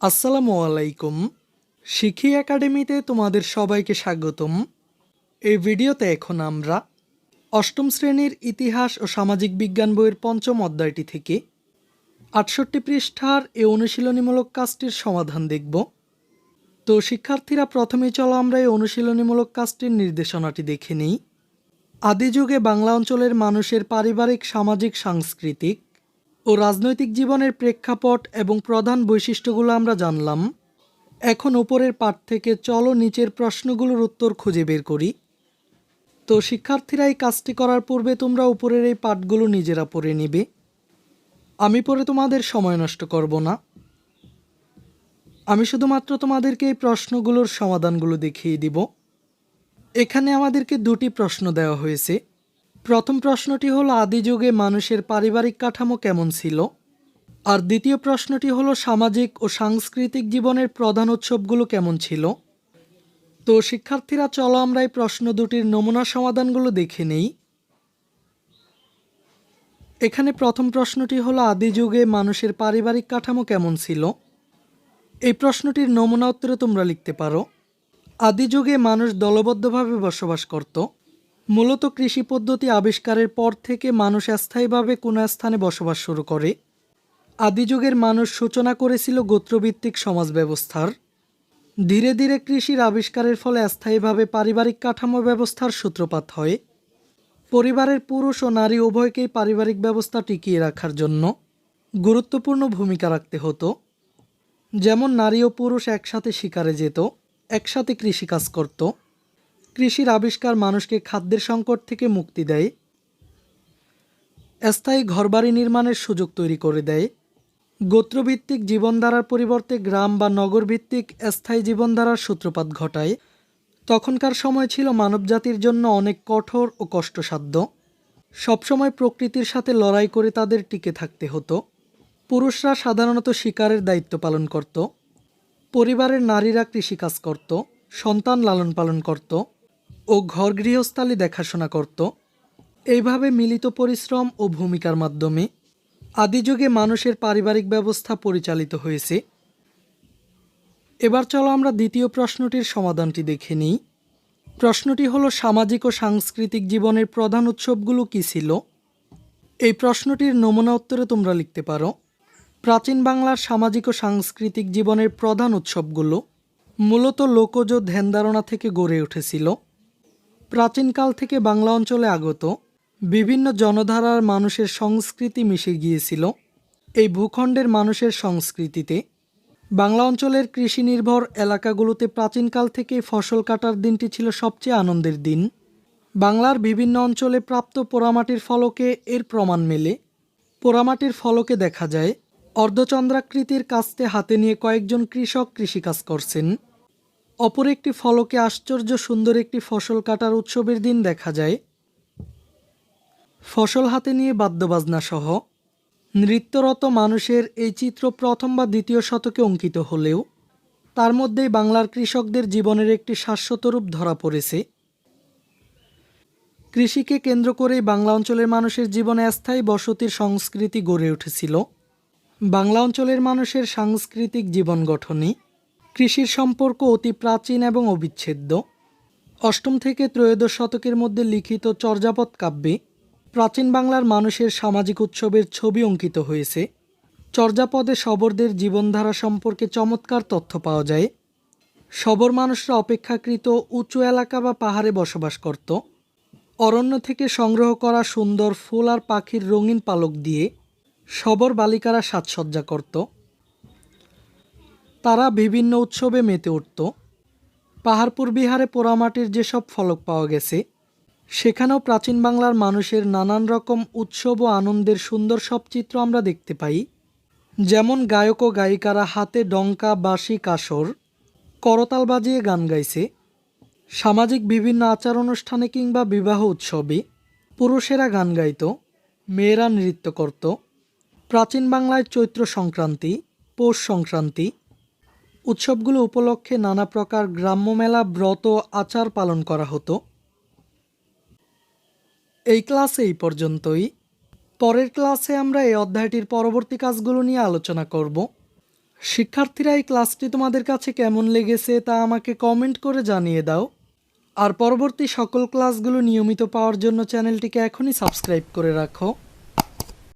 আসসালামু আলাইকুম। শিখি একাডেমিতে তোমাদের সবাইকে স্বাগতম। এই ভিডিওতে এখন আমরা অষ্টম শ্রেণির ইতিহাস ও সামাজিক বিজ্ঞান বইয়ের পঞ্চম অধ্যায়টি থেকে আটষট্টি পৃষ্ঠার এই অনুশীলনীমূলক কাজটির সমাধান দেখব। তো শিক্ষার্থীরা প্রথমে চলো আমরা এই অনুশীলনীমূলক কাজটির নির্দেশনাটি দেখে নিই। আদি যুগে বাংলা অঞ্চলের মানুষের পারিবারিক, সামাজিক, সাংস্কৃতিক ও রাজনৈতিক জীবনের প্রেক্ষাপট এবং প্রধান বৈশিষ্ট্যগুলো আমরা জানলাম। এখন উপরের পাঠ থেকে চলো নিচের প্রশ্নগুলোর উত্তর খুঁজে বের করি। তো শিক্ষার্থীরা এই কাজটি করার পূর্বে তোমরা উপরের এই পাঠগুলো নিজেরা পড়ে নিবে। আমি পরে তোমাদের সময় নষ্ট করব না। আমি শুধুমাত্র তোমাদেরকে এই প্রশ্নগুলোর সমাধানগুলো দেখিয়ে দিব। এখানে আমাদেরকে দুটি প্রশ্ন দেওয়া হয়েছে। প্রথম প্রশ্নটি হলো, আদি যুগে মানুষের পারিবারিক কাঠামো কেমন ছিল? আর দ্বিতীয় প্রশ্নটি হলো, সামাজিক ও সাংস্কৃতিক জীবনের প্রধান উৎসবগুলো কেমন ছিল? তো শিক্ষার্থীরা, চলো আমরা এই প্রশ্ন দুটির নমুনা সমাধানগুলো দেখে নেই। এখানে প্রথম প্রশ্নটি হলো, আদি যুগে মানুষের পারিবারিক কাঠামো কেমন ছিল? এই প্রশ্নটির নমুনা উত্তরে তোমরা লিখতে পারো, আদি যুগে মানুষ দলবদ্ধভাবে বসবাস করত মূলত কৃষি পদ্ধতি আবিষ্কারের পর থেকে মানুষ স্থায়ীভাবে কোনো স্থানে বসবাস শুরু করে। আদি যুগের মানুষ সূচনা করেছিল গোত্রভিত্তিক সমাজ ব্যবস্থার। ধীরে ধীরে কৃষির আবিষ্কারের ফলে স্থায়ীভাবে পারিবারিক কাঠামো ব্যবস্থার সূত্রপাত হয়। পরিবারের পুরুষ ও নারী উভয়কেই পারিবারিক ব্যবস্থা টিকিয়ে রাখার জন্য গুরুত্বপূর্ণ ভূমিকা রাখতে হতো। যেমন নারী ও পুরুষ একসাথে শিকারে যেত, একসাথে কৃষিকাজ করত। কৃষির আবিষ্কার মানুষকে খাদ্যের সংকট থেকে মুক্তি দেয়। স্থায়ী ঘরবাড়ি নির্মাণের সুযোগ তৈরি করে দেয়। গোত্রভিত্তিক জীবনধারার পরিবর্তে গ্রাম বা নগরভিত্তিক স্থায়ী জীবনধারার সূত্রপাত ঘটায়। তখনকার সময় ছিল মানবজাতির জন্য অনেক কঠোর ও কষ্টসাধ্য। সবসময় প্রকৃতির সাথে লড়াই করে তাদের টিকে থাকতে হতো। পুরুষরা সাধারণত শিকারের দায়িত্ব পালন করত। পরিবারের নারীরা কৃষিকাজ করত, সন্তান লালন পালন করত। ও ঘর গৃহস্থালী দেখাশোনা করত। এইভাবে মিলিত পরিশ্রম ও ভূমিকার মাধ্যমে আদিযুগে মানুষের পারিবারিক ব্যবস্থা পরিচালিত হয়েছে। এবার চলো আমরা দ্বিতীয় প্রশ্নটির সমাধানটি দেখে নিই। প্রশ্নটি হলো, সামাজিক ও সাংস্কৃতিক জীবনের প্রধান উৎসবগুলো কী ছিল? এই প্রশ্নটির নমুনা উত্তরে তোমরা লিখতে পারো, প্রাচীন বাংলার সামাজিক ও সাংস্কৃতিক জীবনের প্রধান উৎসবগুলো মূলত লোকজ ধ্যানধারণা থেকে গড়ে উঠেছিল। প্রাচীনকাল থেকে বাংলা অঞ্চলে আগত, বিভিন্ন জনধারার মানুষের সংস্কৃতি মিশে গিয়েছিল। এই ভূখণ্ডের মানুষের সংস্কৃতিতে বাংলা অঞ্চলের কৃষি নির্ভর এলাকাগুলোতে প্রাচীনকাল থেকে ফসল কাটার দিনটি ছিল সবচেয়ে আনন্দের দিন। বাংলার বিভিন্ন অঞ্চলে প্রাপ্ত পোড়ামাটির ফলকে এর প্রমাণ মেলে। পোড়ামাটির ফলকে দেখা যায়, অর্ধচন্দ্রাকৃতির কাস্তে হাতে নিয়ে কয়েকজন কৃষক কৃষিকাজ করছেন। অপর একটি ফলকে আশ্চর্য সুন্দর একটি ফসল কাটার উৎসবের দিন দেখা যায়। ফসল হাতে নিয়ে বাদ্যবাজনা সহ নৃত্যরত মানুষের এই চিত্র প্রথম বা দ্বিতীয় শতকে অঙ্কিত হলেও তার মধ্যেই বাংলার কৃষকদের জীবনের একটি শাশ্বত রূপ ধরা পড়েছে। কৃষিকে কেন্দ্র করেই বাংলা অঞ্চলের মানুষের জীবনে স্থায়ী বসতির সংস্কৃতি গড়ে উঠেছিল। বাংলা অঞ্চলের মানুষের সাংস্কৃতিক জীবন গঠনে কৃষির সম্পর্ক অতি প্রাচীন এবং অবিচ্ছেদ্য। অষ্টম থেকে ত্রয়োদশ শতকের মধ্যে লিখিত চর্যাপদ কাব্যে প্রাচীন বাংলার মানুষের সামাজিক উৎসবের ছবি অঙ্কিত হয়েছে। চর্যাপদে শবরদের জীবনধারা সম্পর্কে চমৎকার তথ্য পাওয়া যায়। শবর মানুষরা অপেক্ষাকৃত উঁচু এলাকা বা পাহাড়ে বসবাস করত। অরণ্য থেকে সংগ্রহ করা সুন্দর ফুল আর পাখির রঙিন পালক দিয়ে শবর বালিকারা সাজসজ্জা করত। তারা বিভিন্ন উৎসবে মেতে উঠত। পাহাড়পুর বিহারে পোড়ামাটির যেসব ফলক পাওয়া গেছে, সেখানেও প্রাচীন বাংলার মানুষের নানান রকম উৎসব ও আনন্দের সুন্দর সব চিত্র আমরা দেখতে পাই। যেমন গায়ক ও গায়িকারা হাতে ডঙ্কা, বাঁশি, কাসর, করতাল বাজিয়ে গান গাইছে। সামাজিক বিভিন্ন আচার অনুষ্ঠানে কিংবা বিবাহ উৎসবে পুরুষেরা গান গাইত, মেয়েরা নৃত্য করত। প্রাচীন বাংলায় চৈত্র সংক্রান্তি, পৌষ সংক্রান্তি উৎসবগুলো উপলক্ষে নানা প্রকার গ্রাম্য মেলা, ব্রত, আচার পালন করা হতো। এই ক্লাসে এই পর্যন্তই। পরের ক্লাসে আমরা এই অধ্যায়টির পরবর্তী কাজগুলো নিয়ে আলোচনা করব। শিক্ষার্থীরা, এই ক্লাসটি তোমাদের কাছে কেমন লেগেছে তা আমাকে কমেন্ট করে জানিয়ে দাও। আর পরবর্তী সকল ক্লাসগুলো নিয়মিত পাওয়ার জন্য চ্যানেলটিকে এখনই সাবস্ক্রাইব করে রাখো।